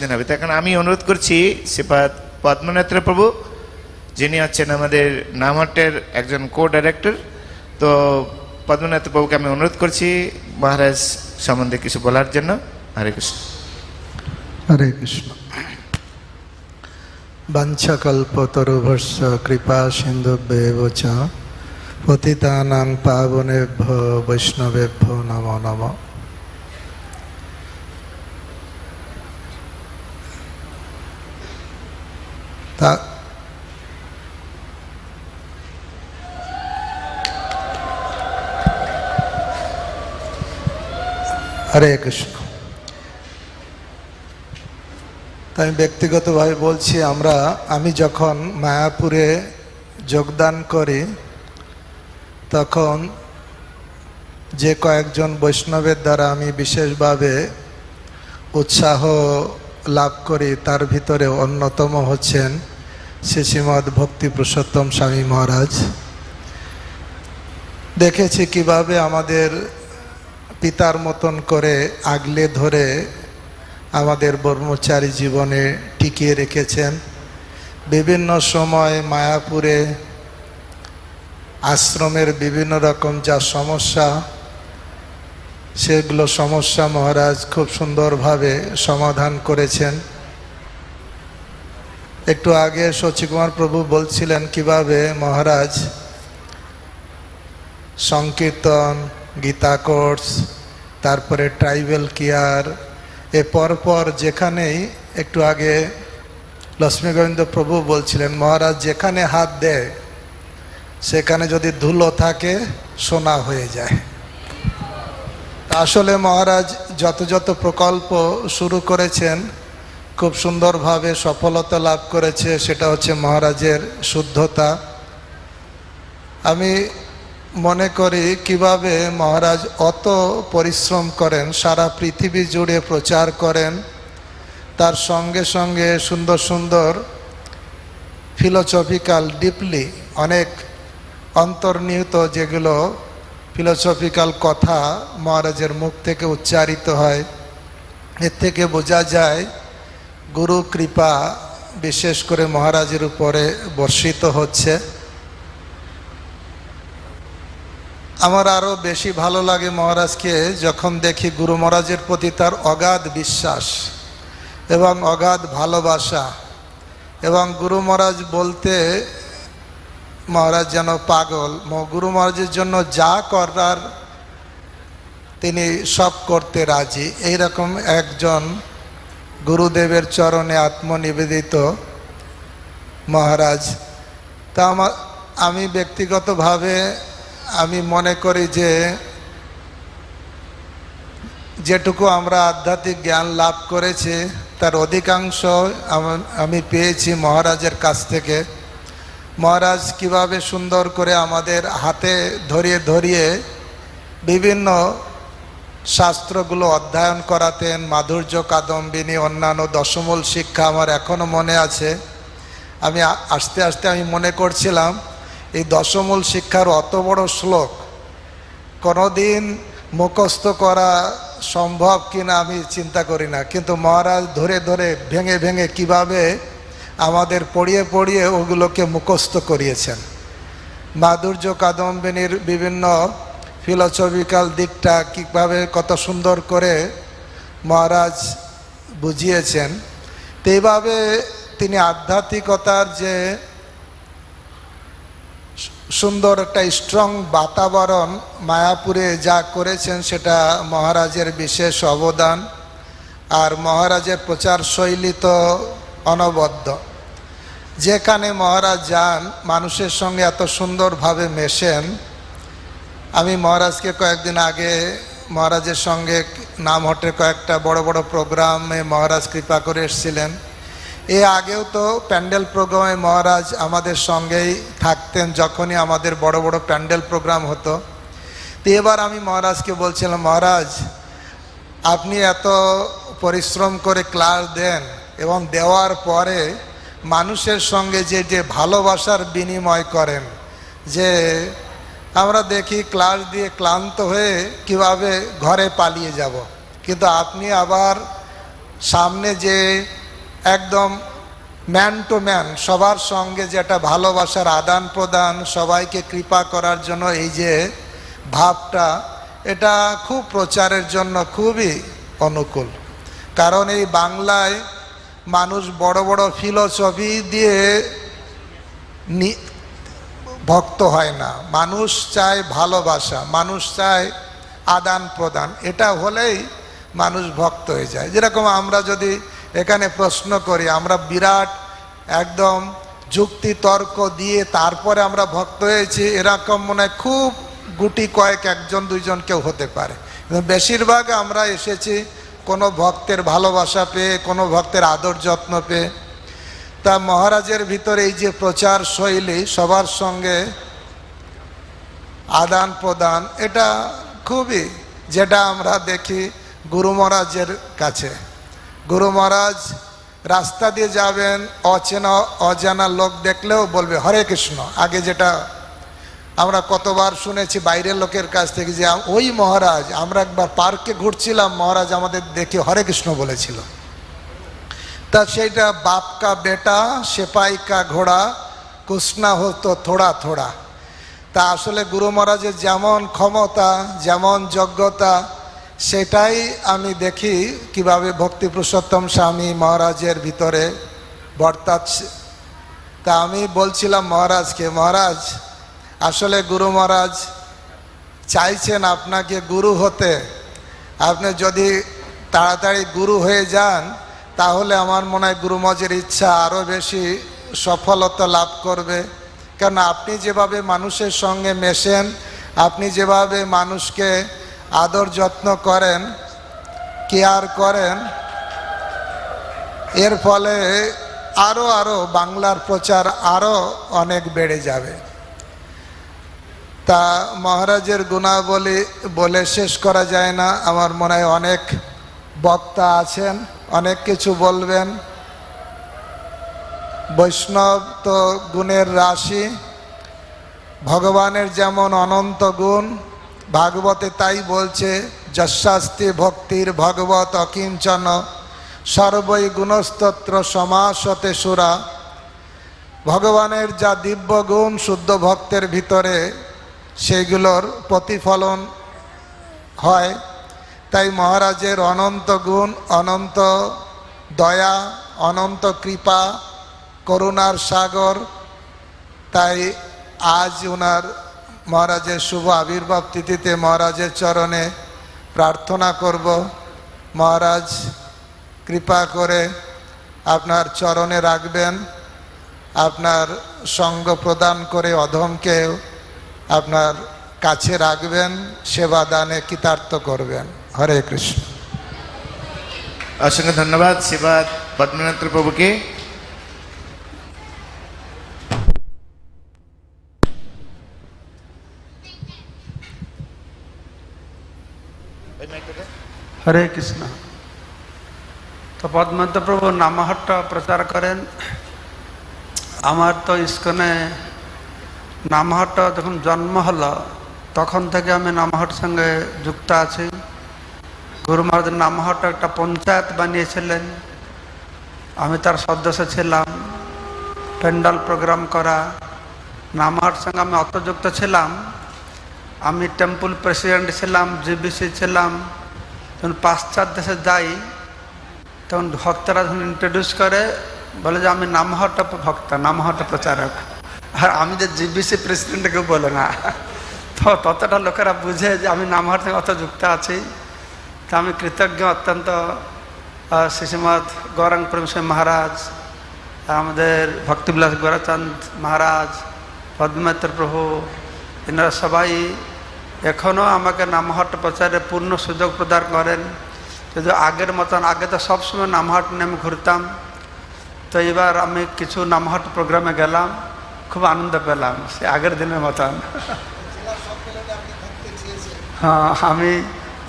দিন হবে। কারণ আমি অনুরোধ করছি, শ্রীপাদ পদ্মনেত্র প্রভু, যিনি হচ্ছেন আমাদের নামহাটের একজন কো ডাইরেক্টর তো পদ্মনাথ প্রভুকে আমি অনুরোধ করছি মহারাজ সম্বন্ধে কিছু বলার জন্য। হরে কৃষ্ণ। হরে কৃষ্ণ। বাঞ্ছকল্পতরুভস্য কৃপা সিন্ধুভ্যেব চ, পতিতানাং পাবনেভ্য বৈষ্ণবেভ্য নম নম। তা হরে কৃষ্ণ। আমি ব্যক্তিগতভাবে বলছি, আমরা, আমি যখন মায়াপুরে যোগদান করি, তখন যে কয়েকজন বৈষ্ণবের দ্বারা আমি বিশেষভাবে উৎসাহ লাভ করি, তার ভিতরে অন্যতম হচ্ছেন শ্রী শ্রীমৎ ভক্তি পুরুষোত্তম স্বামী মহারাজ। দেখেছি কীভাবে আমাদের পিতার মতন করে আগলে ধরে আমাদের ব্রহ্মচারী জীবনে টিকিয়ে রেখেছেন। বিভিন্ন সময় মায়াপুরে আশ্রমের বিভিন্ন রকম যা সমস্যা, সেগুলো সমস্যা মহারাজ খুব সুন্দরভাবে সমাধান করেছেন। একটু আগে শচীকুমার প্রভু বলছিলেন কীভাবে মহারাজ সংকীর্তন, গীতা কোর্স, তারপরে ট্রাইবেল কেয়ার, এ পরপর যেখানেই একটু আগে লক্ষ্মী গোবিন্দ প্রভু বলছিলেন, মহারাজ, যেখানে হাত দেয়, সেখানে যদি ধুলো থাকে, সোনা হয়ে যায়। আসলে মহারাজ যত যত প্রকল্প শুরু করেছেন খুব সুন্দরভাবে সফলতা লাভ করেছে, সেটা হচ্ছে মহারাজের শুদ্ধতা। আমি মনে করি কীভাবে মহারাজ অত পরিশ্রম করেন, সারা পৃথিবী জুড়ে প্রচার করেন, তার সঙ্গে সঙ্গে সুন্দর সুন্দর ফিলোসফিক্যাল ডিপলি অনেক অন্তর্নিহিত যেগুলো ফিলোসফিক্যাল কথা মহারাজের মুখ থেকে উচ্চারিত হয়। এর থেকে বোঝা যায় গুরু কৃপা বিশেষ করে মহারাজের উপরে বর্ষিত হচ্ছে। আমার আরও বেশি ভালো লাগে মহারাজকে যখন দেখি গুরু মহারাজের প্রতি তার অগাধ বিশ্বাস এবং অগাধ ভালোবাসা এবং গুরু মহারাজ বলতে, মহারাজ যেন পাগল গুরু মহারাজের জন্য যা করার তিনি সব করতে রাজি। এইরকম একজন গুরুদেবের চরণে আত্মনিবেদিত মহারাজ। তা আমার আমি ব্যক্তিগতভাবে আমি মনে করি যে যেটুকু আমরা আধ্যাত্মিক জ্ঞান লাভ করেছি, তার অধিকাংশ আমি পেয়েছি মহারাজের কাছ থেকে। মহারাজ কীভাবে সুন্দর করে আমাদের হাতে ধরিয়ে ধরিয়ে বিভিন্ন শাস্ত্রগুলো অধ্যয়ন করাতেন, মাধুর্য কাদম্বিনী, অন্যান্য দশমূল শিক্ষা আমার এখনও মনে আছে। আমি আস্তে আস্তে আমি মনে করছিলাম, এই দশমূল শিক্ষার অত বড় শ্লোক কোনোদিন মুখস্থ করা সম্ভব কিনা আমি চিন্তা করি না। কিন্তু মহারাজ ধরে ধরে ভেঙে ভেঙে কীভাবে আমাদের পড়িয়ে পড়িয়ে ওগুলোকে মুখস্থ করিয়েছেন। মাধুর্য কাদম্বিনীর বিভিন্ন ফিলোসফিক্যাল দিকটা কীভাবে কত সুন্দর করে মহারাজ বুঝিয়েছেন এইভাবে তিনি আধ্যাত্মিকতার যে সুন্দর একটা স্ট্রং বাতাবরণ মায়াপুরে যা করেছেন সেটা মহারাজের বিশেষ অবদান আর মহারাজের প্রচার শৈলী তো অনবদ্য। যেখানে মহারাজ যান, মানুষের সঙ্গে এত সুন্দরভাবে মেশেন আমি মহারাজকে কয়েকদিন আগে, মহারাজের সঙ্গে নামহটের কয়েকটা বড় বড় প্রোগ্রামে মহারাজ কৃপা করে এসেছিলেন। এ আগেও তো প্যান্ডেল প্রোগ্রামে মহারাজ আমাদের সঙ্গেই থাকতেন যখনই আমাদের বড় বড় প্যান্ডেল প্রোগ্রাম হতো। তো এবার আমি মহারাজকে বলছিলাম, মহারাজ, আপনি এত পরিশ্রম করে ক্লাস দেন এবং দেওয়ার পরে মানুষের সঙ্গে যে যে ভালোবাসার বিনিময় করেন, যে আমরা দেখি ক্লাস দিয়ে ক্লান্ত হয়ে কীভাবে ঘরে পালিয়ে যাব। কিন্তু আপনি আবার সামনে যে একদম ম্যান টু ম্যান সবার সঙ্গে যেটা ভালোবাসার আদান প্রদান, সবাইকে কৃপা করার জন্য এই যে ভাবটা, এটা খুব প্রচারের জন্য খুবই অনুকূল। কারণ এই বাংলায় মানুষ বড় বড় ফিলোসফি দিয়ে ভক্ত হয় না। মানুষ চায় ভালোবাসা, মানুষ চায় আদান প্রদান। এটা হলেই মানুষ ভক্ত হয়ে যায়। যেরকম আমরা যদি এখানে প্রশ্ন করি, আমরা বিরাট একদম যুক্তি তর্ক দিয়ে তারপরে আমরা ভক্ত হয়েছি, এরকম মনে খুব গুটি কয়েক একজন, দুইজন কেউ হতে পারে। বেশিরভাগ আমরা এসেছি কোনো ভক্তের ভালোবাসা পেয়ে, কোনো ভক্তের আদর যত্ন পেয়ে। তা মহারাজের ভিতরে এই যে প্রচার শৈলী সবার সঙ্গে আদান প্রদান, এটা খুবই, যেটা আমরা দেখি গুরু মহারাজের কাছে। গুরু মহারাজ রাস্তা দিয়ে যাবেন, অচেনা, অজানা লোক দেখলেও বলবে, হরে কৃষ্ণ। আগে যেটা আমরা কতবার শুনেছি বাইরের লোকের কাছ থেকে যে, ওই মহারাজ, আমরা একবার পার্কে ঘুরছিলাম, মহারাজ আমাদের দেখে হরে কৃষ্ণ বলেছিল। তা সেইটা বাপ কা বেটা সেপাই কা ঘোড়া, কুষ্ণা হতো থোড়া থোড়া। তা আসলে গুরু মহারাজের যেমন ক্ষমতা, যেমন যোগ্যতা, সেটাই আমি দেখি কীভাবে ভক্তি পুরুষোত্তম স্বামী মহারাজের ভিতরে বর্তাচ্ছে। তা আমি বলছিলাম মহারাজকে মহারাজ, আসলে গুরু মহারাজ চাইছেন আপনাকে গুরু হতে। আপনি যদি তাড়াতাড়ি গুরু হয়ে যান তাহলে আমার মনে হয় গুরুমজের ইচ্ছা আরও বেশি সফলতা লাভ করবে। কেন আপনি যেভাবে মানুষের সঙ্গে মেশেন, আপনি যেভাবে মানুষকে আদর যত্ন করেন, কেয়ার করেন, এর ফলে আরও আরও বাংলার প্রচার আরও অনেক বেড়ে যাবে। তা মহারাজের গুণাবলী বলে শেষ করা যায় না। আমার মনে হয় অনেক বক্তা আছেন। অনেক কিছু বলবেন। বৈষ্ণব তো গুণের রাশি। ভগবানের যেমন অনন্ত গুণ, ভাগবতে তাই বলছে, যশাস্তি ভক্তির ভগবত অকিঞ্চন সর্বই গুণস্তত্র সমাসতে সুরা। ভগবানের যা দিব্য গুণ, শুদ্ধ ভক্তের ভিতরে, সেইগুলোর প্রতিফলন হয়। তাই মহারাজের অনন্ত গুণ, অনন্ত দয়া, অনন্ত কৃপা, করুণার সাগর, তাই আজ ওনার মহারাজের শুভ আবির্ভাব তিথিতে মহারাজের চরণে প্রার্থনা করব। মহারাজ, কৃপা করে আপনার চরণে রাখবেন, আপনার সঙ্গ প্রদান করে অধমকে আপনার কাছে রাখবেন, সেবা দানে কৃতার্থ করবেন। হরে কৃষ্ণ। অসংখ্য ধন্যবাদ শিবাদ পদ্মনাথ প্রভুকে। হরে কৃষ্ণ। তো পদ্মন্ত প্রভু নামহট্ট প্রচার করেন। আমার তো ইস্কনে নামহট্ট যখন জন্ম হলো তখন থেকে আমি নামহট্ট সঙ্গে যুক্ত আছি। গুরু মহারাজ নামহট্ট একটা পঞ্চায়েত বানিয়েছিলেন। আমি তার সদস্য ছিলাম প্যান্ডাল প্রোগ্রাম করা। নামহাট সঙ্গে আমি অতযুক্ত ছিলাম। আমি টেম্পল প্রেসিডেন্ট ছিলাম, জিবিসি ছিলাম। যখন পাশ্চাত্য দেশে যাই, তখন ভক্তরা যখন ইন্ট্রোডিউস করে, বলে যে আমি নামহট ভক্ত নামহট প্রচারক। আর আমি যে জিবিসি প্রেসিডেন্ট কেউ বলে না, তো ততটা লোকেরা বুঝে যে আমি নামহট থেকে অত যুক্ত আছি। তা আমি কৃতজ্ঞ অত্যন্ত শ্রীশ্রীমদ গৌরাঙ্গ প্রেম মহারাজ আমাদের ভক্তিবিলাস গোরাচাঁদ মহারাজ পদ্মাত্র প্রভু এনারা সবাই এখনও আমাকে নামহাট প্রচারে পূর্ণ সুযোগ প্রদান করেন। যদি আগের মতন আগে তো সবসময় নামহাট নিয়ে আমি ঘুরতাম। তো এবার আমি কিছু নামহাট প্রোগ্রামে গেলাম খুব আনন্দ পেলাম সে আগের দিনের মতন। হ্যাঁ আমি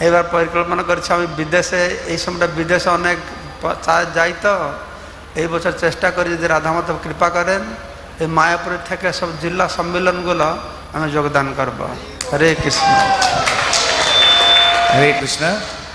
এবার পরিকল্পনা করছি আমি বিদেশে, এই সময়টা বিদেশে অনেক যাই তো। এই বছর চেষ্টা করি যদি রাধা মাধব কৃপা করেন, এই মায়াপুর থেকে সব জেলা সম্মেলনগুলো আমি যোগদান করব। হরে কৃষ্ণ। হরে কৃষ্ণ।